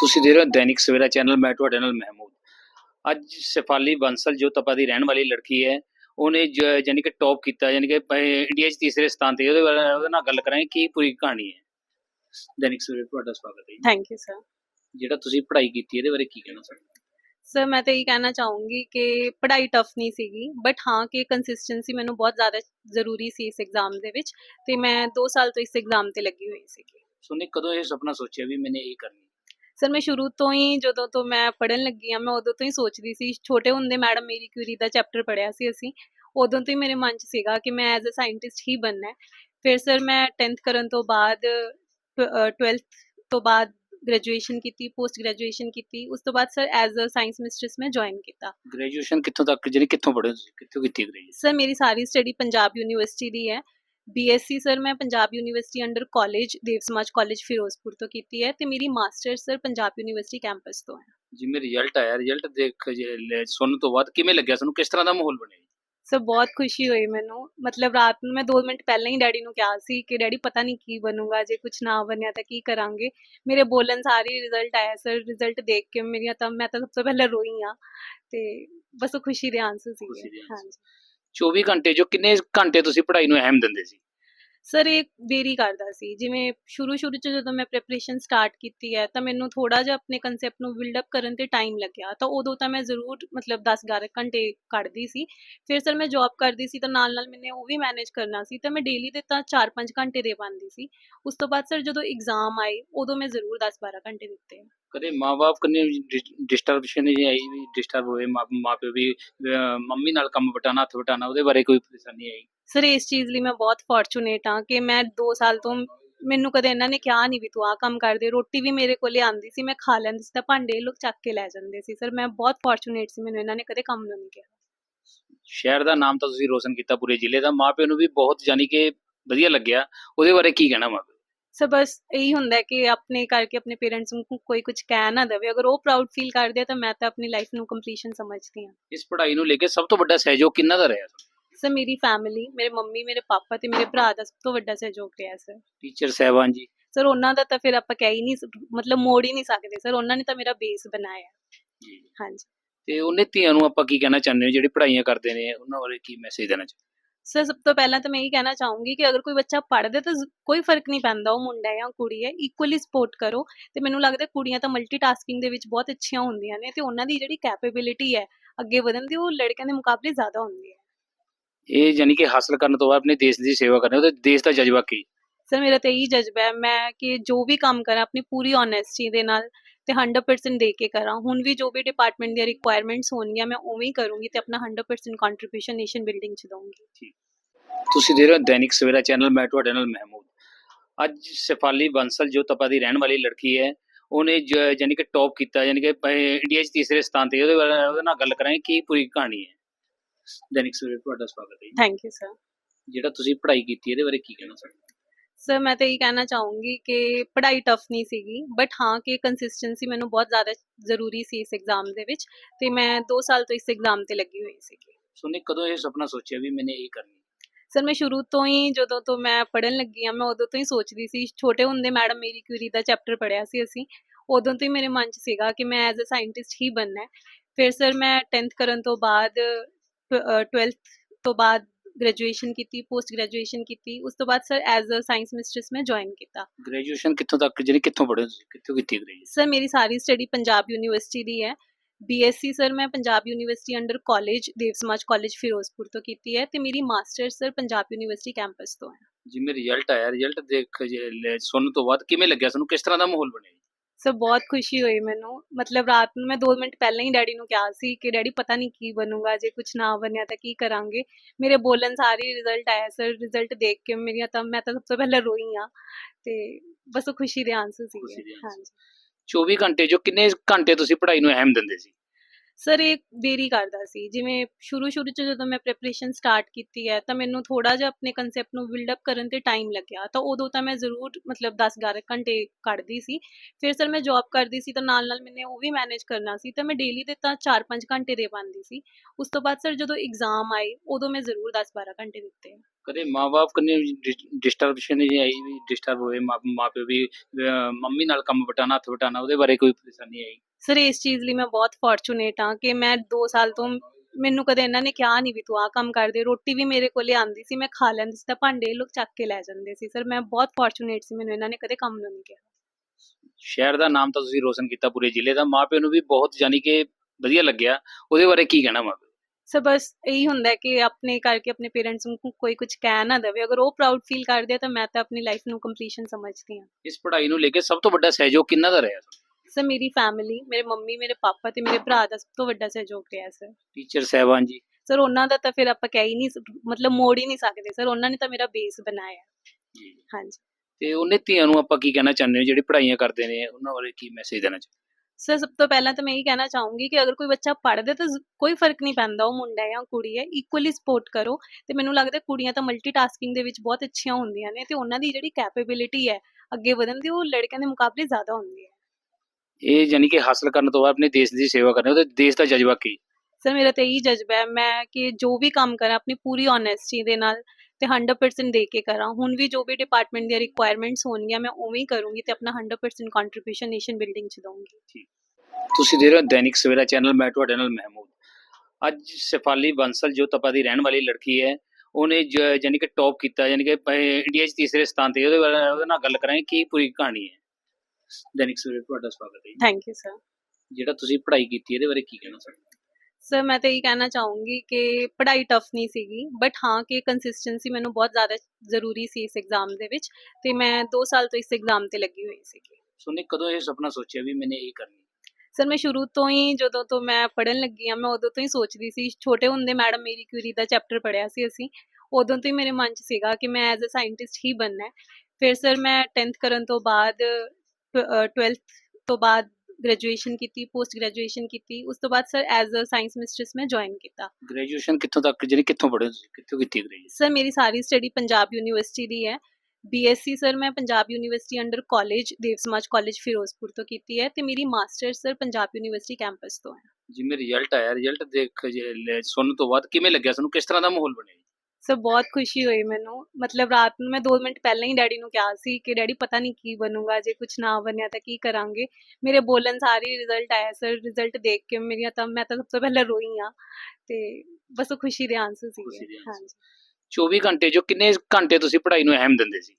ਤੁਸੀਂ ਦੇਖ ਰਹੇ ਹੋ ਦੈਨਿਕ ਸਵੇਰਾ ਚੈਨਲ ਮੈਂ ਤੁਹਾਡੇ ਨਾਲ ਮਹਿਮੂਦ। ਅੱਜ ਸਫਾਲੀ ਬੰਸਲ ਜੋ ਤਪਾ ਦੀ ਰਹਿਣ ਵਾਲੀ ਲੜਕੀ ਹੈ ਉਹਨੇ ਯਾਨੀ ਕਿ ਟੌਪ ਕੀਤਾ ਯਾਨੀ ਕਿ ਇੰਡੀਆ 'ਚ ਤੀਸਰੇ ਸਥਾਨ ਤੇ ਉਹਦੇ ਬਾਰੇ ਉਹਦੇ ਨਾਲ ਗੱਲ ਕਰਾਂਗੇ ਕੀ ਪੂਰੀ ਕਹਾਣੀ ਹੈ। ਦੈਨਿਕ ਸਵੇਰਾ ਤੁਹਾਡਾ ਸਵਾਗਤ ਹੈ। ਥੈਂਕ ਯੂ ਸਰ ਜਿਹੜਾ ਤੁਸੀਂ ਪੜ੍ਹਾਈ ਕੀਤੀ ਇਹਦੇ ਬਾਰੇ ਕੀ ਕਹਿਣਾ ਚਾਹੁੰਦੇ ਸਰ ਮੈਂ ਤਾਂ ਇਹ ਕਹਿਣਾ ਚਾਹੂੰਗੀ ਕਿ ਪੜ੍ਹਾਈ ਟਫ ਨਹੀਂ ਸੀਗੀ ਬਟ ਹਾਂ ਕਿ ਕੰਸਿਸਟੈਂਸੀ ਮੈਨੂੰ ਬਹੁਤ ਜ਼ਿਆਦਾ ਜ਼ਰੂਰੀ ਸੀ ਇਸ ਐਗਜ਼ਾਮ ਦੇ ਵਿੱਚ ਤੇ ਮੈਂ 2 ਸਾਲ ਤੋਂ ਇਸ ਐਗਜ਼ਾਮ ਤੇ ਲੱਗੀ ਹੋਈ ਸੀਗੀ। ਸੋਨੇ ਕਦੋਂ ਇਹ ਸੁਪਨਾ ਸੋਚਿਆ ਵੀ ਮੈਨੇ ਇਹ ਕਰਨੀ ਸਰ ਮੈਂ ਸ਼ੁਰੂ ਤੋਂ ਹੀ ਜਦੋਂ ਤੋਂ ਮੈਂ ਪੜ੍ਹਨ ਲੱਗੀ ਆ ਮੈਂ ਉਦੋਂ ਤੋਂ ਹੀ ਸੋਚਦੀ ਸੀ ਛੋਟੇ ਹੁੰਦੇ ਮੈਡਮ ਮੇਰੀ ਕਿਊਰੀ ਦਾ ਚੈਪਟਰ ਪੜ੍ਹਿਆ ਸੀ ਅਸੀਂ ਉਦੋਂ ਤੋਂ ਹੀ ਮੇਰੇ ਮਨ 'ਚ ਸੀਗਾ ਕਿ ਮੈਂ ਐਜ਼ ਅ ਸਾਇੰਟਿਸਟ ਹੀ ਬਣਨਾ ਹੈ। ਫਿਰ ਸਰ ਮੈਂ 10th ਕਰਨ ਤੋਂ ਬਾਅਦ 12th ਤੋਂ ਬਾਅਦ ਗ੍ਰੈਜੂਏਸ਼ਨ ਕੀਤੀ ਪੋਸਟ ਗ੍ਰੈਜੂਏਸ਼ਨ ਕੀਤੀ ਉਸ ਤੋਂ ਬਾਅਦ sir as a science mistress ਮੈਂ ਜੁਆਇਨ ਕੀਤਾ। ਗ੍ਰੈਜੂਏਸ਼ਨ ਕਿੱਥੋਂ ਤੱਕ ਜਿਹੜੀ ਕਿੱਥੋਂ ਪੜ੍ਹੇ ਤੁਸੀਂ? ਕਿੱਥੋਂ ਕੀਤੀ ਗ੍ਰੈਜੂਏਸ਼ਨ ਸਰ ਮੇਰੀ ਸਾਰੀ ਸਟੱਡੀ ਪੰਜਾਬ ਯੂਨੀਵਰਸਿਟੀ ਦੀ ਹੈ। ਬੀਐਸਸੀ ਸਰ ਮੈਂ Punjab University under college Dev Samaj college Firozpur ਤੋਂ ਕੀਤੀ ਹੈ ਤੇ ਮੇਰੀ master sir Punjab University campus ਤੋਂ ਹੈ। ਜਿਵੇਂ ਰਿਜ਼ਲਟ ਆਇਆ ਰਿਜ਼ਲਟ ਦੇਖ ਲੈ- ਸੁਣਨ ਤੋਂ ਬਾਅਦ ਕਿਵੇਂ ਲੱਗਿਆ? ਤੁਹਾਨੂੰ ਕਿਸ ਤਰ੍ਹਾਂ ਦਾ ਮਾਹੌਲ ਬਣਿਆ ਸਰ ਬਹੁਤ ਖੁਸ਼ੀ ਹੋਈ ਮੈਨੂੰ। ਮਤਲਬ ਰਾਤ ਨੂੰ ਮੈਂ 2 ਮਿੰਟ ਪਹਿਲਾਂ ਹੀ ਡੈਡੀ ਨੂੰ ਕਿਹਾ ਸੀ ਕਿ ਡੈਡੀ ਪਤਾ ਨਹੀਂ ਕੀ ਬਣੂਗਾ ਜੇ ਕੁਝ ਨਾ ਬਣਿਆ ਤਾਂ ਕੀ ਕਰਾਂਗੇ। ਮੇਰੇ ਬੋਲਣ ਸਾਰੀ ਰਿਜ਼ਲਟ ਆਇਆ ਸਰ ਰਿਜ਼ਲਟ ਦੇਖ ਕੇ ਮੇਰੀਆਂ ਤਾਂ ਮੈਂ ਤਾਂ ਸਭ ਤੋਂ ਪਹਿਲਾਂ ਰੋਈ ਆ ਤੇ ਬਸ ਉਹ ਖੁਸ਼ੀ ਦੇ ਆਂਸੂ ਖੁਸ਼ੀ ਦੇ ਸੀਗੇ ਆਂਸੂ। ਹਾਂਜੀ। 24 ਘੰਟੇ ਜੋ ਕਿੰਨੇ ਘੰਟੇ ਤੁਸੀਂ ਪੜ੍ਹਾਈ ਨੂੰ ਅਹਿਮ ਦਿੰਦੇ ਸੀ? ਸਰ ਇਹ ਵੇਰੀ ਕਰਦਾ ਸੀ। ਜਿਵੇਂ ਸ਼ੁਰੂ ਸ਼ੁਰੂ ਚ ਜਦੋਂ ਮੈਂ ਪ੍ਰੈਪਰੇਸ਼ਨ ਸਟਾਰਟ ਕੀਤੀ ਹੈ, ਤਾਂ ਮੈਨੂੰ ਥੋੜਾ ਜਿਹਾ ਆਪਣੇ ਕਨਸੈਪਟ ਨੂੰ ਬਿਲਡ ਅਪ ਕਰਨ ਤੇ ਟਾਈਮ ਲੱਗਿਆ। ਤਾਂ ਉਦੋਂ ਤਾਂ ਮੈਂ ਜ਼ਰੂਰ ਮਤਲਬ 10-11 ਘੰਟੇ ਕੱਢਦੀ ਸੀ। ਫਿਰ ਸਰ ਮੈਂ ਜੌਬ ਕਰਦੀ ਸੀ ਤਾਂ ਨਾਲ ਨਾਲ ਮੈਨੇ ਉਹ ਵੀ ਮੈਨੇਜ ਕਰਨਾ ਸੀ। ਤਾਂ ਮੈਂ ਡੇਲੀ ਦੇ ਤਾਂ 4-5 ਘੰਟੇ ਦੇ ਪਾਉਂਦੀ ਸੀ। ਉਸ ਤੋਂ ਬਾਅਦ ਸਰ ਜਦੋਂ ਐਗਜ਼ਾਮ ਆਏ, ਉਦੋਂ ਮੈਂ ਜ਼ਰੂਰ 10-12 ਘੰਟੇ ਦਿੱਤੇ। ਕਦੇ ਮਾਪੇ ਕੰਨੇ ਡਿਸਟਰਬਸ਼ਨ ਨਹੀਂ ਆਈ ਵੀ ਡਿਸਟਰਬ ਹੋਏ ਮਾਪੇ ਵੀ ਮੰਮੀ ਨਾਲ ਕੰਮ ਵਟਾਣਾ, ਹੱਥ ਵਟਾਣਾ, ਉਹਦੇ ਬਾਰੇ ਕੋਈ ਪਰੇਸ਼ਾਨੀ ਆਈ। ਸਰ ਇਸ ਚੀਜ਼ ਲਈ ਮੈਂ ਬਹੁਤ ਫੋਰਚੂਨੇਟ ਹਾਂ ਕਿ ਮੈਂ 2 ਸਾਲ ਤੋਂ ਮੈਨੂੰ ਕਦੇ ਇਹਨਾਂ ਨੇ ਕਿਹਾ ਨਹੀਂ ਵੀ ਤੂੰ ਆਹ ਕੰਮ ਕਰ ਦੇ। ਰੋਟੀ ਵੀ ਮੇਰੇ ਕੋਲੇ ਆਂਦੀ ਸੀ ਮੈਂ ਖਾ ਲੈਂਦੀ ਸੀ ਤਾਂ ਭਾਂਡੇ ਲੋਕ ਚੱਕ ਕੇ ਲੈ ਜਾਂਦੇ ਸੀ। ਸਰ ਮੈਂ ਬਹੁਤ ਫੋਰਚੂਨੇਟ ਸੀ ਮੈਨੂੰ ਇਹਨਾਂ ਨੇ ਕਦੇ ਕੰਮ ਨਹੀਂ ਕਿਹਾ। ਸ਼ਹਿਰ ਦਾ ਨਾਮ ਤਾਂ ਤੁਸੀਂ ਰੋਸ਼ਨ ਕੀਤਾ ਪੂਰੇ ਜ਼ਿਲ੍ਹੇ ਦਾ। ਮਾਪਿਆਂ ਨੂੰ ਵੀ ਬਹੁਤ ਜਾਨੀ ਕਿ ਵਧੀਆ ਲੱਗਿਆ। ਉਹਦੇ ਬਾਰੇ ਕੀ ਕਹਿਣਾ ਮਾਪੇ ਸੋ ਬਸ ਇਹੀ ਹੁੰਦਾ ਕਿ ਆਪਣੇ ਕਰਕੇ ਆਪਣੇ ਪੇਰੈਂਟਸ ਨੂੰ ਕੋਈ ਕੁਝ ਕਹਿ ਨਾ ਦੇਵੇ। ਅਗਰ ਉਹ ਪ੍ਰਾਊਡ ਫੀਲ ਕਰਦੇ ਆ ਤਾਂ ਮੈਂ ਤਾਂ ਆਪਣੀ ਲਾਈਫ ਨੂੰ ਕੰਪਲੀਸ਼ਨ ਸਮਝਦੀ ਹਾਂ। ਇਸ ਪੜ੍ਹਾਈ ਨੂੰ ਲੈ ਕੇ ਸਭ ਤੋਂ ਵੱਡਾ ਸਹਿਯੋਗ ਕਿੰਨਾ ਦਾ ਰਿਹਾ? ਸਰ ਮੇਰੀ ਫੈਮਿਲੀ ਮੇਰੇ ਮੰਮੀ ਮੇਰੇ ਪਾਪਾ ਤੇ ਮੇਰੇ ਭਰਾ ਦਾ ਸਭ ਤੋਂ ਵੱਡਾ ਸਹਿਯੋਗ ਰਿਹਾ ਸਰ ਟੀਚਰ ਸਹਿਬਾਨ ਜੀ। ਸਰ ਉਹਨਾਂ ਦਾ ਤਾਂ ਫਿਰ ਆਪਾਂ ਕਹਿ ਹੀ ਨਹੀਂ ਸ- ਮਤਲਬ ਮੋੜ ਹੀ ਨਹੀਂ ਸਕਦੇ ਸਰ ਉਹਨਾਂ ਨੇ ਤਾਂ ਮੇਰਾ ਬੇਸ ਬਣਾਇਆ। ਹਾਂਜੀ। ਤੇ ਉਹਨੇ ਧੀਆਂ ਨੂੰ ਆਪਾਂ ਕੀ ਕਹਿਣਾ ਚਾਹੁੰਦੇ ਹਾਂ? ਜਿਹੜੇ ਪੜ੍ਹਾਈਆਂ ਕਰਦੇ ਨੇ ਉਹਨਾਂ ਬਾਰੇ ਕੀ ਮੈਸੇਜ ਦੇਣਾ ਚਾਹੁੰਦੇ ਸਰ ਸਭ ਤੋਂ ਪਹਿਲਾਂ ਤਾਂ ਮੈਂ ਇਹ ਕਹਿਣਾ ਚਾਹੂੰਗੀ ਕਿ ਅਗਰ ਕੋਈ ਬੱਚਾ ਪੜ੍ਹਦਾ ਤਾਂ ਜ਼- ਕੋਈ ਫ਼ਰਕ ਨਹੀਂ ਪੈਂਦਾ ਉਹ ਮੁੰਡਾ ਹੈ ਜਾਂ ਕੁੜੀ ਹੈ ਇਕੁਅਲੀ ਸਪੋਰਟ ਕਰੋ। ਤੇ ਮੈਨੂੰ ਲੱਗਦਾ ਕੁੜੀਆਂ ਤਾਂ ਮਲਟੀਟਾਸਕਿੰਗ ਦੇ ਵਿੱਚ ਬਹੁਤ ਅੱਛੀਆਂ ਹੁੰਦੀਆਂ ਨੇ ਤੇ ਉਹਨਾਂ ਦੀ ਜਿਹੜੀ ਕੈਪੇਬਿਲਿਟੀ ਹੈ ਅੱਗੇ ਵਧਣ ਦੀ ਉਹ ਲੜਕਿਆਂ ਦੇ ਮੁਕਾਬਲੇ ਜ਼ਿਆਦਾ ਹੁੰਦੀ ਹੈ। ਇਹ ਯਾਨੀ ਕਿ ਹਾਸਲ ਕਰਨ ਤੋਂ ਬਾਅਦ ਆਪਣੇ ਦੇਸ਼ ਦੀ ਸੇਵਾ ਕਰਨੀ ਉਹਦੇ ਦੇਸ਼ ਦਾ ਜਜ਼ਬਾ ਕੀ? ਸਰ ਮੇਰਾ ਤਾਂ ਇਹੀ ਜਜ਼ਬਾ ਹੈ ਮੈਂ ਕਿ ਜੋ ਵੀ ਕੰਮ ਕਰਾਂ ਆਪਣੀ ਪੂਰੀ ਓਨੈਸਟੀ ਦੇ ਨਾਲ ਤੇ 100% ਦੇ ਕੇ ਕਰਾਂ। ਹੁਣ ਵੀ ਜੋ ਵੀ ਡਿਪਾਰਟਮੈਂਟ ਦੀਆਂ ਰਿਕੁਆਇਰਮੈਂਟਸ ਹੋਣਗੀਆਂ ਮੈਂ ਉਵੇਂ ਹੀ ਕਰੂੰਗੀ ਤੇ ਆਪਣਾ 100% ਕੰਟਰੀਬਿਊਸ਼ਨ ਨੇਸ਼ਨ ਬਿਲਡਿੰਗ 'ਚ ਦਊਂਗੀ। ਤੁਸੀਂ ਦੇਖ ਰਹੇ ਹੋ ਦੈਨਿਕ ਸਵੇਰਾ ਚੈਨਲ ਮੈਂ ਤੁਹਾਡੇ ਨਾਲ ਮਹਿਮੂਦ। ਅੱਜ ਸਫਾਲੀ ਬੰਸਲ ਜੋ ਤਪਾ ਦੀ ਰਹਿਣ ਵਾਲੀ ਲੜਕੀ ਹੈ ਉਹਨੇ ਯਾਨੀ ਕਿ ਟੌਪ ਕੀਤਾ ਯਾਨੀ ਕਿ ਇੰਡੀਆ 'ਚ ਤੀਸਰੇ ਸਥਾਨ ਤੇ ਉਹਦੇ ਨਾਲ ਗੱਲ ਕਰਾਂਗੇ ਕੀ ਪੂਰੀ ਕਹਾਣੀ ਹੈ। ਦੈਨਿਕ ਸਵੇਰਾ ਤੁਹਾਡਾ ਸਵਾਗਤ ਹੈ। ਥੈਂਕ ਯੂ ਸਰ ਜਿਹੜਾ ਤੁਸੀਂ ਪੜ੍ਹਾਈ ਕੀਤੀ ਇਹਦੇ ਬਾਰੇ ਕੀ ਕਹਿਣਾ ਚਾਹੁੰਦੇ ਸਰ ਮੈਂ ਤਾਂ ਇਹ ਕਹਿਣਾ ਚਾਹੂੰਗੀ ਕਿ ਪੜ੍ਹਾਈ ਟਫ ਨਹੀਂ ਸੀਗੀ ਬਟ ਹਾਂ ਕਿ ਕੰਸਿਸਟੈਂਸੀ ਮੈਨੂੰ ਬਹੁਤ ਜ਼ਿਆਦਾ ਜ਼ਰੂਰੀ ਸੀ ਇਸ ਐਗਜ਼ਾਮ ਦੇ ਵਿੱਚ ਤੇ ਮੈਂ 2 ਸਾਲ ਤੋਂ ਇਸ ਐਗਜ਼ਾਮ ਤੇ ਲੱਗੀ ਹੋਈ ਸੀਗੀ। ਸੋਨੇ ਕਦੋਂ ਇਹ ਸੁਪਨਾ ਸੋਚਿਆ ਵੀ ਮੈਨੇ ਇਹ ਕਰਨੀ? ਸਰ ਮੈਂ ਸ਼ੁਰੂ ਤੋਂ ਹੀ ਜਦੋਂ ਤੋਂ ਮੈਂ ਪੜ੍ਹਨ ਲੱਗੀ ਆ ਮੈਂ ਉਦੋਂ ਤੋਂ ਹੀ ਸੋਚਦੀ ਸੀ। ਛੋਟੇ ਹੁੰਦੇ ਮੈਡਮ ਮੇਰੀ ਕਿਊਰੀ ਦਾ ਚੈਪਟਰ ਪੜ੍ਹਿਆ ਸੀ ਅਸੀਂ ਉਦੋਂ ਤੋਂ ਹੀ ਮੇਰੇ ਮਨ 'ਚ ਸੀਗਾ ਕਿ ਮੈਂ ਐਜ਼ ਅ ਸਾਇੰਟਿਸਟ ਹੀ ਬਣਨਾ ਹੈ। ਫਿਰ ਸਰ ਮੈਂ 10th ਕਰਨ ਤੋਂ ਬਾਅਦ 12th ਤੋਂ ਬਾਅਦ ਗ੍ਰੈਜੂਏਸ਼ਨ ਕੀਤੀ ਪੋਸਟ ਗ੍ਰੈਜੂਏਸ਼ਨ ਕੀਤੀ ਉਸ ਤੋਂ ਬਾਅਦ sir as a science mistress ਮੈਂ ਜੁਆਇਨ ਕੀਤਾ। ਗ੍ਰੈਜੂਏਸ਼ਨ ਕਿੱਥੋਂ ਤੱਕ ਜਿਹੜੀ ਕਿੱਥੋਂ ਪੜ੍ਹੇ ਤੁਸੀਂ? ਕਿੱਥੋਂ ਕੀਤੀ ਗ੍ਰੈਜੂਏਸ਼ਨ ਸਰ ਮੇਰੀ ਸਾਰੀ ਸਟੱਡੀ ਪੰਜਾਬ ਯੂਨੀਵਰਸਿਟੀ ਦੀ ਹੈ। ਬੀਐਸਸੀ ਸਰ ਮੈਂ Punjab University under college Dev Samaj college Firozpur ਤੋਂ ਕੀਤੀ ਹੈ ਤੇ ਮੇਰੀ master sir Punjab University campus ਤੋਂ ਹੈ। ਜਿਵੇਂ ਰਿਜ਼ਲਟ ਆਇਆ। ਰਿਜ਼ਲਟ ਦੇਖ ਸੁਣਨ ਤੋਂ ਬਾਅਦ ਕਿਵੇਂ ਲੱਗਿਆ? ਤੁਹਾਨੂੰ ਕਿਸ ਤਰ੍ਹਾਂ ਦਾ ਮਾਹੌਲ ਬਣਿਆ ਸਰ ਬਹੁਤ ਖੁਸ਼ੀ ਹੋਈ ਮੈਨੂੰ। ਮਤਲਬ ਰਾਤ ਨੂੰ ਮੈਂ 2 ਮਿੰਟ ਪਹਿਲਾਂ ਹੀ ਡੈਡੀ ਨੂੰ ਕਿਹਾ ਸੀ ਕਿ ਡੈਡੀ ਪਤਾ ਨਹੀਂ ਕੀ ਬਣੂਗਾ ਜੇ ਕੁਝ ਨਾ ਬਣਿਆ ਤਾਂ ਕੀ ਕਰਾਂਗੇ? ਮੇਰੇ ਬੋਲਣ ਸਾਰੀ ਰਿਜ਼ਲਟ ਆਇਆ ਸਰ ਰਿਜ਼ਲਟ ਦੇਖ ਕੇ ਮੇਰੀਆਂ ਤਾਂ ਮੈਂ ਤਾਂ ਸਭ ਤੋਂ ਪਹਿਲਾਂ ਰੋਈ ਆ ਤੇ ਬਸ ਉਹ ਖੁਸ਼ੀ ਦੇ ਆਂਸੂ ਆਂਸੂ। ਹਾਂਜੀ। 24 ਘੰਟੇ ਜੋ ਕਿੰਨੇ ਘੰਟੇ ਤੁਸੀਂ ਪੜ੍ਹਾਈ ਨੂੰ ਅਹਿਮ ਦਿੰਦੇ ਸੀ? ਸਰ, ਇਹ ਵੇਰੀ ਕਰਦਾ ਸੀ। ਜਿਵੇਂ ਸ਼ੁਰੂ ਸ਼ੁਰੂ ਚ ਜਦੋਂ ਮੈਂ ਪ੍ਰੈਪਰੇਸ਼ਨ ਸਟਾਰਟ ਕੀਤੀ ਹੈ, ਤਾਂ ਮੈਨੂੰ ਥੋੜਾ ਜਿਹਾ ਆਪਣੇ ਕਨਸੈਪਟ ਨੂੰ ਬਿਲਡ ਅਪ ਕਰਨ ਤੇ ਟਾਈਮ ਲੱਗਿਆ। ਤਾਂ ਉਦੋਂ ਤਾਂ ਮੈਂ ਜ਼ਰੂਰ ਮਤਲਬ 10-11 ਘੰਟੇ ਕੱਢਦੀ ਸੀ। ਫਿਰ ਸਰ, ਮੈਂ ਜੌਬ ਕਰਦੀ ਸੀ ਤਾਂ ਨਾਲ ਨਾਲ ਮੈਨੇ ਉਹ ਵੀ ਮੈਨੇਜ ਕਰਨਾ ਸੀ। ਤਾਂ ਮੈਂ ਡੇਲੀ ਦੇ ਤਾਂ 4-5 ਘੰਟੇ ਦੇ ਪਾਉਂਦੀ ਸੀ। ਉਸ ਤੋਂ ਬਾਅਦ ਸਰ, ਜਦੋਂ ਐਗਜ਼ਾਮ ਆਏ, ਉਦੋਂ ਮੈਂ ਜ਼ਰੂਰ 10-12 ਘੰਟੇ ਦਿੱਤੇ। ਕਦੇ ਮਾਪੇ ਕਨੇ ਡਿਸਟਰਬਸ਼ਨ ਨਹੀਂ ਆਈ ਵੀ ਡਿਸਟਰਬ ਹੋਏ? ਮਾਪੇ ਵੀ, ਅਹ ਮੰਮੀ ਨਾਲ ਕੰਮ ਵਟਾਣਾ, ਹੱਥ ਵਟਾਣਾ, ਉਹਦੇ ਬਾਰੇ ਕੋਈ ਪਰੇਸ਼ਾਨੀ ਆਈ? ਸਰ ਇਸ ਚੀਜ਼ ਲਈ ਮੈਂ ਬਹੁਤ ਫੋਰਚੂਨੇਟ ਹਾਂ ਕਿ ਮੈਂ 2 ਸਾਲ ਤੋਂ ਮੈਨੂੰ ਕਦੇ ਇਹਨਾਂ ਨੇ ਕਿਹਾ ਨਹੀਂ ਵੀ ਤੂੰ ਆਹ ਕੰਮ ਕਰ ਦੇ। ਰੋਟੀ ਵੀ ਮੇਰੇ ਕੋਲੇ ਆਂਦੀ ਸੀ ਮੈਂ ਖਾ ਲੈਂਦੀ ਸੀ ਤਾਂ ਭਾਂਡੇ ਲੋਕ ਚੱਕ ਕੇ ਲੈ ਜਾਂਦੇ ਸੀ। ਸਰ ਮੈਂ ਬਹੁਤ ਫੋਰਚੂਨੇਟ ਸੀ ਮੈਨੂੰ ਇਹਨਾਂ ਨੇ ਕਦੇ ਕੰਮ ਨਹੀਂ ਕਿਹਾ। ਸ਼ਹਿਰ ਦਾ ਨਾਮ ਤਾਂ ਤੁਸੀਂ ਰੋਸ਼ਨ ਕੀਤਾ ਪੂਰੇ ਜ਼ਿਲ੍ਹੇ ਦਾ। ਮਾਪਿਆਂ ਨੂੰ ਵੀ ਬਹੁਤ ਯਾਨੀ ਕਿ ਵਧੀਆ ਲੱਗਿਆ। ਉਹਦੇ ਬਾਰੇ ਕੀ ਕਹਿਣਾ ਮਾਪੇ ਸੋ ਬਸ ਇਹੀ ਹੁੰਦਾ ਕਿ ਆਪਣੇ ਕਰਕੇ ਆਪਣੇ ਪੇਰੈਂਟਸ ਨੂੰ ਕੋਈ ਕੁਝ ਕਹਿ ਨਾ ਦੇਵੇ। ਅਗਰ ਉਹ ਪ੍ਰਾਊਡ ਫੀਲ ਕਰਦੇ ਆ ਤਾਂ ਮੈਂ ਤਾਂ ਆਪਣੀ ਲਾਈਫ ਨੂੰ ਕੰਪਲੀਸ਼ਨ ਸਮਝਦੀ ਹਾਂ। ਇਸ ਪੜ੍ਹਾਈ ਨੂੰ ਲੈ ਕੇ ਸਭ ਤੋਂ ਵੱਡਾ ਸਹਿਯੋਗ ਕਿੰਨਾ ਦਾ ਰਿਹਾ? ਸਰ ਮੇਰੀ ਫੈਮਿਲੀ ਮੇਰੇ ਮੰਮੀ ਮੇਰੇ ਪਾਪਾ ਤੇ ਮੇਰੇ ਭਰਾ ਦਾ ਸਭ ਤੋਂ ਵੱਡਾ ਸਹਿਯੋਗ ਰਿਹਾ ਸਰ ਟੀਚਰ ਸਹਿਬਾਨ ਜੀ। ਸਰ ਉਹਨਾਂ ਦਾ ਤਾਂ ਫਿਰ ਆਪਾਂ ਕਹਿ ਹੀ ਨਹੀਂ ਮਤਲਬ ਮੋੜ ਹੀ ਨਹੀਂ ਸਕਦੇ ਸਰ ਉਹਨਾਂ ਨੇ ਤਾਂ ਮੇਰਾ ਬੇਸ ਬਣਾਇਆ ਹਾਂਜੀ। ਤੇ ਉਹਨੇ ਧੀਆਂ ਨੂੰ ਆਪਾਂ ਕੀ ਕਹਿਣਾ ਚਾਹੁੰਦੇ ਹੋ? ਜਿਹੜੇ ਪੜ੍ਹਾਈਆਂ ਕਰਦੇ ਨੇ ਉਹਨਾਂ ਬਾਰੇ ਕੀ ਮੈਸੇਜ ਦੇਣਾ ਚਾਹੁੰਦੇ ਸਰ ਸਭ ਤੋਂ ਪਹਿਲਾਂ ਤਾਂ ਮੈਂ ਇਹ ਕਹਿਣਾ ਚਾਹੂੰਗੀ ਕਿ ਅਗਰ ਕੋਈ ਬੱਚਾ ਪੜ੍ਹਦਾ ਤਾਂ ਕੋਈ ਫ਼ਰਕ ਨਹੀਂ ਪੈਂਦਾ ਉਹ ਮੁੰਡਾ ਹੈ ਜਾਂ ਕੁੜੀ ਹੈ ਇਕੁਅਲੀ ਸਪੋਰਟ ਕਰੋ। ਤੇ ਮੈਨੂੰ ਲੱਗਦਾ ਕੁੜੀਆਂ ਤਾਂ ਮਲਟੀਟਾਸਕਿੰਗ ਦੇ ਵਿੱਚ ਬਹੁਤ ਅੱਛੀਆਂ ਹੁੰਦੀਆਂ ਨੇ ਤੇ ਉਹਨਾਂ ਦੀ ਜਿਹੜੀ ਕੈਪੇਬਿਲਿਟੀ ਹੈ ਅੱਗੇ ਵਧਣ ਦੀ ਉਹ ਲੜਕਿਆਂ ਦੇ ਮੁਕਾਬਲੇ ਜ਼ਿਆਦਾ ਹੁੰਦੀ ਹੈ। ਇਹ ਯਾਨੀ ਕਿ ਹਾਸਲ ਕਰਨ ਤੋਂ ਬਾਅਦ ਆਪਣੇ ਦੇਸ਼ ਦੀ ਸੇਵਾ ਕਰਨੀ ਉਹਦੇ ਦੇਸ਼ ਦਾ ਜਜ਼ਬਾ ਕੀ? ਸਰ ਮੇਰਾ ਤਾਂ ਇਹੀ ਜਜ਼ਬਾ ਹੈ ਮੈਂ ਕਿ ਜੋ ਵੀ ਕੰਮ ਕਰਾਂ ਆਪਣੀ ਪੂਰੀ ਓਨੈਸਟੀ ਦੇ ਨਾਲ ਤੇ 100% ਦੇ ਕੇ ਕਰਾਂ। ਹੁਣ ਵੀ ਜੋ ਵੀ ਡਿਪਾਰਟਮੈਂਟ ਦੀਆਂ ਰਿਕੁਆਇਰਮੈਂਟਸ ਹੋਣਗੀਆਂ ਮੈਂ ਉਵੇਂ ਹੀ ਕਰੂੰਗੀ ਤੇ ਆਪਣਾ 100% ਕੰਟਰੀਬਿਊਸ਼ਨ ਨੇਸ਼ਨ ਬਿਲਡਿੰਗ 'ਚ ਦਊਂਗੀ। ਤੁਸੀਂ ਦੇਖ ਰਹੇ ਹੋ ਦੈਨਿਕ ਸਵੇਰਾ ਚੈਨਲ ਮੈਂ ਤੁਹਾਡੇ ਨਾਲ ਮਹਿਮੂਦ। ਅੱਜ ਸ਼ਫਾਲੀ ਬੰਸਲ ਜੋ ਤਪਾ ਦੀ ਰਹਿਣ ਵਾਲੀ ਲੜਕੀ ਹੈ ਉਹਨੇ ਯਾਨੀ ਕਿ ਟੌਪ ਕੀਤਾ ਯਾਨੀ ਕਿ ਇੰਡੀਆ 'ਚ ਤੀਸਰੇ ਸਥਾਨ ਤੇ ਉਹਦੇ ਬਾਰੇ ਉਹਦੇ ਨਾਲ ਗੱਲ ਕਰਾਂਗੇ ਕੀ ਪੂਰੀ ਕਹਾਣੀ ਹੈ। ਦੈਨਿਕ ਸਵੇਰਾ ਤੁਹਾਡਾ ਸਵਾਗਤ ਹੈ। ਥੈਂਕ ਯੂ ਸਰ ਜਿਹੜਾ ਤੁਸੀਂ ਪੜ੍ਹਾਈ ਕੀਤੀ ਇਹਦੇ ਬਾਰੇ ਕੀ ਕਹਿਣਾ ਚਾਹੁੰਦੇ? ਸਰ ਮੈਂ ਤਾਂ ਇਹ ਕਹਿਣਾ ਚਾਹੂੰਗੀ ਕਿ ਪੜ੍ਹਾਈ ਟਫ ਨਹੀਂ ਸੀਗੀ ਬਟ ਹਾਂ ਕਿ ਕੰਸਿਸਟੈਂਸੀ ਮੈਨੂੰ ਬਹੁਤ ਜ਼ਿਆਦਾ ਜ਼ਰੂਰੀ ਸੀ ਇਸ ਐਗਜ਼ਾਮ ਦੇ ਵਿੱਚ ਤੇ ਮੈਂ 2 ਸਾਲ ਤੋਂ ਇਸ ਐਗਜ਼ਾਮ ਤੇ ਲੱਗੀ ਹੋਈ ਸੀਗੀ ਸੋਨੇ ਕਦੋਂ ਇਹ ਸੁਪਨਾ ਸੋਚਿਆ ਵੀ ਮੈਨੇ ਇਹ ਕਰਨੀ ਸਰ ਮੈਂ ਸ਼ੁਰੂ ਤੋਂ ਹੀ ਜਦੋਂ ਤੋਂ ਮੈਂ ਪੜ੍ਹਨ ਲੱਗੀ ਆ ਮੈਂ ਉਦੋਂ ਤੋਂ ਹੀ ਸੋਚਦੀ ਸੀ ਛੋਟੇ ਹੁੰਦੇ ਮੈਡਮ ਮੇਰੀ ਕਿਊਰੀ ਦਾ ਚੈਪਟਰ ਪੜ੍ਹਿਆ ਸੀ ਅਸੀਂ ਉਦੋਂ ਤੋਂ ਹੀ ਮੇਰੇ ਮਨ 'ਚ ਸੀਗਾ ਕਿ ਮੈਂ ਐਜ਼ ਅ ਸਾਇੰਟਿਸਟ ਹੀ ਬਣਨਾ ਹੈ ਫਿਰ ਸਰ ਮੈਂ 10th ਕਰਨ ਤੋਂ ਬਾਅਦ 12th ਤੋਂ ਬਾਅਦ ਗ੍ਰੈਜੂਏਸ਼ਨ ਕੀਤੀ ਪੋਸਟ ਗ੍ਰੈਜੂਏਸ਼ਨ ਕੀਤੀ ਉਸ ਤੋਂ ਬਾਅਦ sir as a science mistress ਮੈਂ ਜੁਆਇਨ ਕੀਤਾ। ਗ੍ਰੈਜੂਏਸ਼ਨ ਕਿੱਥੋਂ ਤੱਕ ਜਿਹੜੀ ਕਿੱਥੋਂ ਪੜ੍ਹੇ ਤੁਸੀਂ ਕਿੱਥੋਂ ਕੀਤੀ ਗ੍ਰੈਜੂਏਸ਼ਨ ਸਰ ਮੇਰੀ ਸਾਰੀ ਸਟੱਡੀ ਪੰਜਾਬ ਯੂਨੀਵਰਸਿਟੀ ਦੀ ਹੈ। ਬੀਐਸਸੀ ਸਰ ਮੈਂ Punjab University under college Dev Samaj college Firozpur ਤੋਂ ਕੀਤੀ ਹੈ ਤੇ ਮੇਰੀ master sir Punjab University campus ਤੋਂ ਹੈ। ਜਿਵੇਂ ਰਿਜ਼ਲਟ ਆਇਆ ਰਿਜ਼ਲਟ ਦੇਖ ਸੁਣਨ ਤੋਂ ਬਾਅਦ ਕਿਵੇਂ ਲੱਗਿਆ ਤੁਹਾਨੂੰ ਕਿਸ ਤਰ੍ਹਾਂ ਦਾ ਮਾਹੌਲ ਬਣਿਆ ਸਰ ਬਹੁਤ ਖੁਸ਼ੀ ਹੋਈ ਮੈਨੂੰ। ਮਤਲਬ ਰਾਤ ਨੂੰ ਮੈਂ 2 ਮਿੰਟ ਪਹਿਲਾਂ ਹੀ ਡੈਡੀ ਨੂੰ ਕਿਹਾ ਸੀ ਕਿ ਡੈਡੀ ਪਤਾ ਨਹੀਂ ਕੀ ਬਣੂਗਾ ਜੇ ਕੁਝ ਨਾ ਬਣਿਆ ਤਾਂ ਕੀ ਕਰਾਂਗੇ? ਮੇਰੇ ਬੋਲਣ ਸਾਰੀ ਰਿਜ਼ਲਟ ਆਇਆ ਸਰ ਰਿਜ਼ਲਟ ਦੇਖ ਕੇ ਮੇਰੀਆਂ ਤਾਂ ਮੈਂ ਤਾਂ ਸਭ ਤੋਂ ਪਹਿਲਾਂ ਰੋਈ ਆ ਤੇ ਬਸ ਉਹ ਖੁਸ਼ੀ ਦੇ ਆਂਸੂ ਆਂਸੂ। ਹਾਂਜੀ। 24 ਘੰਟੇ ਜੋ ਕਿੰਨੇ ਘੰਟੇ ਤੁਸੀਂ ਪੜ੍ਹਾਈ ਨੂੰ ਅਹਿਮ ਦਿੰਦੇ ਸੀ?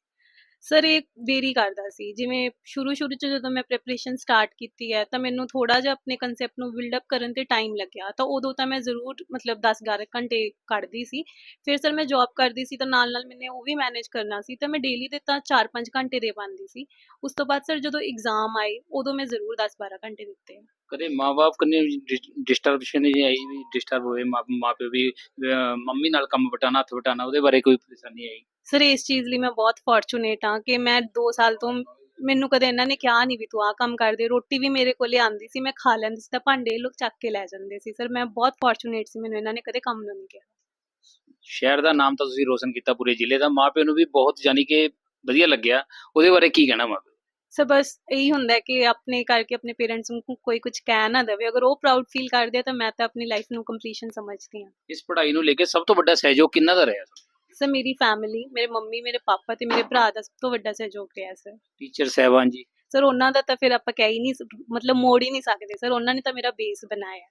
ਸਰ, ਇਹ ਵੇਰੀ ਕਰਦਾ ਸੀ। ਜਿਵੇਂ ਸ਼ੁਰੂ ਸ਼ੁਰੂ ਚ ਜਦੋਂ ਮੈਂ ਪ੍ਰੈਪਰੇਸ਼ਨ ਸਟਾਰਟ ਕੀਤੀ ਹੈ, ਤਾਂ ਮੈਨੂੰ ਥੋੜਾ ਜਿਹਾ ਆਪਣੇ ਕਨਸੈਪਟ ਨੂੰ ਬਿਲਡ ਅਪ ਕਰਨ ਤੇ ਟਾਈਮ ਲੱਗਿਆ। ਤਾਂ ਉਦੋਂ ਤਾਂ ਮੈਂ ਜ਼ਰੂਰ ਮਤਲਬ 10 11 ਘੰਟੇ ਕੱਢਦੀ ਸੀ। ਫਿਰ ਸਰ, ਮੈਂ ਜੌਬ ਕਰਦੀ ਸੀ ਤਾਂ ਨਾਲ ਨਾਲ ਮੈਨੇ ਉਹ ਵੀ ਮੈਨੇਜ ਕਰਨਾ ਸੀ। ਤਾਂ ਮੈਂ ਡੇਲੀ ਦੇ ਤਾਂ 4-5 ਘੰਟੇ ਦੇ ਪਾਉਂਦੀ ਸੀ। ਉਸ ਤੋਂ ਬਾਅਦ ਸਰ, ਜਦੋਂ ਐਗਜ਼ਾਮ ਆਏ, ਉਦੋਂ ਮੈਂ ਜ਼ਰੂਰ 10-12 ਘੰਟੇ ਦਿੱਤੇ। ਕਦੇ ਮਾਪੇ ਕਨੇ ਡਿਸਟਰਬਸ਼ਨ ਨਹੀਂ ਆਈ ਵੀ ਡਿਸਟਰਬ ਹੋਏ ਮਾਪੇ ਵੀ ਮੰਮੀ ਨਾਲ ਕੰਮ ਵਟਾਣਾ, ਹੱਥ ਵਟਾਣਾ, ਉਹਦੇ ਬਾਰੇ ਕੋਈ ਪਰੇਸ਼ਾਨੀ ਆਈ? ਸਰ ਇਸ ਚੀਜ਼ ਲਈ ਮੈਂ ਬਹੁਤ ਫੋਰਚੂਨੇਟ ਹਾਂ ਕਿ ਮੈਂ 2 ਸਾਲ ਤੋਂ ਮੈਨੂੰ ਕਦੇ ਇਹਨਾਂ ਨੇ ਕਿਹਾ ਨਹੀਂ ਵੀ ਤੂੰ ਆਹ ਕੰਮ ਕਰ ਦੇ ਰੋਟੀ ਵੀ ਮੇਰੇ ਕੋਲੇ ਆਂਦੀ ਸੀ ਮੈਂ ਖਾ ਲੈਂਦੀ ਸੀ ਤਾਂ ਭਾਂਡੇ ਲੋਕ ਚੱਕ ਕੇ ਲੈ ਜਾਂਦੇ ਸੀ। ਸਰ ਮੈਂ ਬਹੁਤ ਫੋਰਚੂਨੇਟ ਸੀ ਮੈਨੂੰ ਇਹਨਾਂ ਨੇ ਕਦੇ ਕੰਮ ਨਹੀਂ ਕਿਹਾ। ਸ਼ਹਿਰ ਦਾ ਨਾਮ ਤਾਂ ਤੁਸੀਂ ਰੋਸ਼ਨ ਕੀਤਾ ਪੂਰੇ ਜ਼ਿਲ੍ਹੇ ਦਾ। ਮਾਪਿਆਂ ਨੂੰ ਵੀ ਬਹੁਤ ਯਾਨੀ ਕਿ ਵਧੀਆ ਲੱਗਿਆ। ਉਹਦੇ ਬਾਰੇ ਕੀ ਕਹਿਣਾ ਮਾਪੇ ਸੋ ਬਸ ਇਹੀ ਹੁੰਦਾ ਹੈ ਕਿ ਆਪਣੇ ਕਰਕੇ ਆਪਣੇ ਪੇਰੈਂਟਸ ਨੂੰ ਕੋਈ ਕੁਝ ਕਹਿ ਨਾ ਦੇਵੇ। ਅਗਰ ਉਹ ਪ੍ਰਾਊਡ ਫੀਲ ਕਰਦੇ ਆ ਤਾਂ ਮੈਂ ਤਾਂ ਆਪਣੀ ਲਾਈਫ ਨੂੰ ਕੰਪਲੀਸ਼ਨ ਸਮਝਦੀ ਹਾਂ। ਇਸ ਪੜ੍ਹਾਈ ਨੂੰ ਲੈ ਕੇ ਸਭ ਤੋਂ ਵੱਡਾ ਸਹਿਯੋਗ ਕਿੰਨਾ ਦਾ ਰਿਹਾ? ਸਰ ਮੇਰੀ ਫੈਮਿਲੀ ਮੇਰੇ ਮੰਮੀ ਮੇਰੇ ਪਾਪਾ ਤੇ ਮੇਰੇ ਭਰਾ ਦਾ ਸਭ ਤੋਂ ਵੱਡਾ ਸਹਿਯੋਗ ਰਿਹਾ ਸਰ। ਟੀਚਰ ਸਹਿਬਾਨ ਜੀ। ਸਰ ਉਹਨਾਂ ਦਾ ਤਾਂ ਫਿਰ ਆਪਾਂ ਕਹਿ ਹੀ ਨਹੀਂ ਸ- ਮਤਲਬ ਮੋੜ ਹੀ ਨਹੀਂ ਸਕਦੇ ਸਰ ਉਹਨਾਂ ਨੇ ਤਾਂ ਮੇਰਾ ਬੇਸ ਬਣਾਇਆ।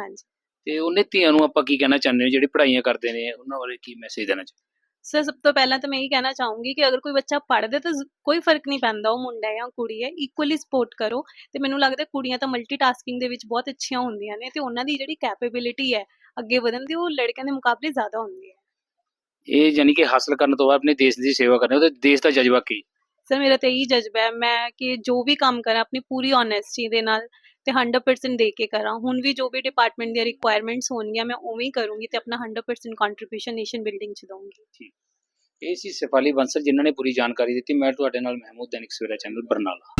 ਹਾਂਜੀ। ਤੇ ਉਹਨੇ ਧੀਆਂ ਨੂੰ ਆਪਾਂ ਕੀ ਕਹਿਣਾ ਚਾਹੁੰਦੇ ਹੋ ਜਿਹੜੇ ਪੜ੍ਹਾਈਆਂ ਕਰਦੇ ਨੇ ਉਹਨਾਂ ਬਾਰੇ ਕੀ ਮੈਸੇਜ ਦੇਣਾ ਚਾਹੁੰਦੇ ਸਰ ਸਭ ਤੋਂ ਪਹਿਲਾਂ ਤਾਂ ਮੈਂ ਇਹ ਕਹਿਣਾ ਚਾਹੂੰਗੀ ਕਿ ਅਗਰ ਕੋਈ ਬੱਚਾ ਪੜ੍ਹਦਾ ਤਾਂ ਜ਼- ਕੋਈ ਫ਼ਰਕ ਨਹੀਂ ਪੈਂਦਾ ਉਹ ਮੁੰਡਾ ਹੈ ਜਾਂ ਕੁੜੀ ਹੈ ਇਕੁਅਲੀ ਸਪੋਰਟ ਕਰੋ। ਤੇ ਮੈਨੂੰ ਲੱਗਦਾ ਕੁੜੀਆਂ ਤਾਂ ਮਲਟੀਟਾਸਕਿੰਗ ਦੇ ਵਿੱਚ ਬਹੁਤ ਅੱਛੀਆਂ ਹੁੰਦੀਆਂ ਨੇ ਤੇ ਉਹਨਾਂ ਦੀ ਜਿਹੜੀ ਕੈਪੇਬਿਲਿਟੀ ਹੈ ਅੱਗੇ ਵਧਣ ਦੀ ਉਹ ਲੜਕਿਆਂ ਦੇ ਮੁਕਾਬਲੇ ਜ਼ਿਆਦਾ ਹੁੰਦੀ ਹੈ। ਇਹ ਯਾਨੀ ਕਿ ਹਾਸਲ ਕਰਨ ਤੋਂ ਬਾਅਦ ਆਪਣੇ ਦੇਸ਼ ਦੀ ਸੇਵਾ ਕਰਨੀ ਉਹਦੇ ਦੇਸ਼ ਦਾ ਜਜ਼ਬਾ ਕੀ? ਸਰ ਮੇਰਾ ਤਾਂ ਇਹੀ ਜਜ਼ਬਾ ਹੈ ਮੈਂ ਕਿ ਜੋ ਵੀ ਕੰਮ ਕਰਾਂ ਆਪਣੀ ਪੂਰੀ ਓਨੈਸਟੀ ਦੇ ਨਾਲ ਤੇ 100% ਦੇ ਕੇ ਕਰਾਂ। ਹੁਣ ਵੀ ਜੋ ਵੀ ਡਿਪਾਰਟਮੈਂਟ ਦੀਆਂ ਰਿਕੁਆਇਰਮੈਂਟਸ ਹੋਣਗੀਆਂ ਮੈਂ ਉਵੇਂ ਹੀ ਕਰੂੰਗੀ ਤੇ ਆਪਣਾ 100% ਕੰਟਰੀਬਿਊਸ਼ਨ ਨੇਸ਼ਨ ਬਿਲਡਿੰਗ 'ਚ ਦਊਂਗੀ। ਇਹ ਸੀ ਸਫਾਲੀ ਬੰਸਲ ਜਿਨ੍ਹਾਂ ਨੇ ਪੂਰੀ ਜਾਣਕਾਰੀ ਦਿੱਤੀ। ਮੈਂ ਤੁਹਾਡੇ ਨਾਲ ਮਹਿਮੂਦ ਦੈਨਿਕ ਸਵੇਰਾ ਚੈਨਲ ਬਰਨਾਲਾ।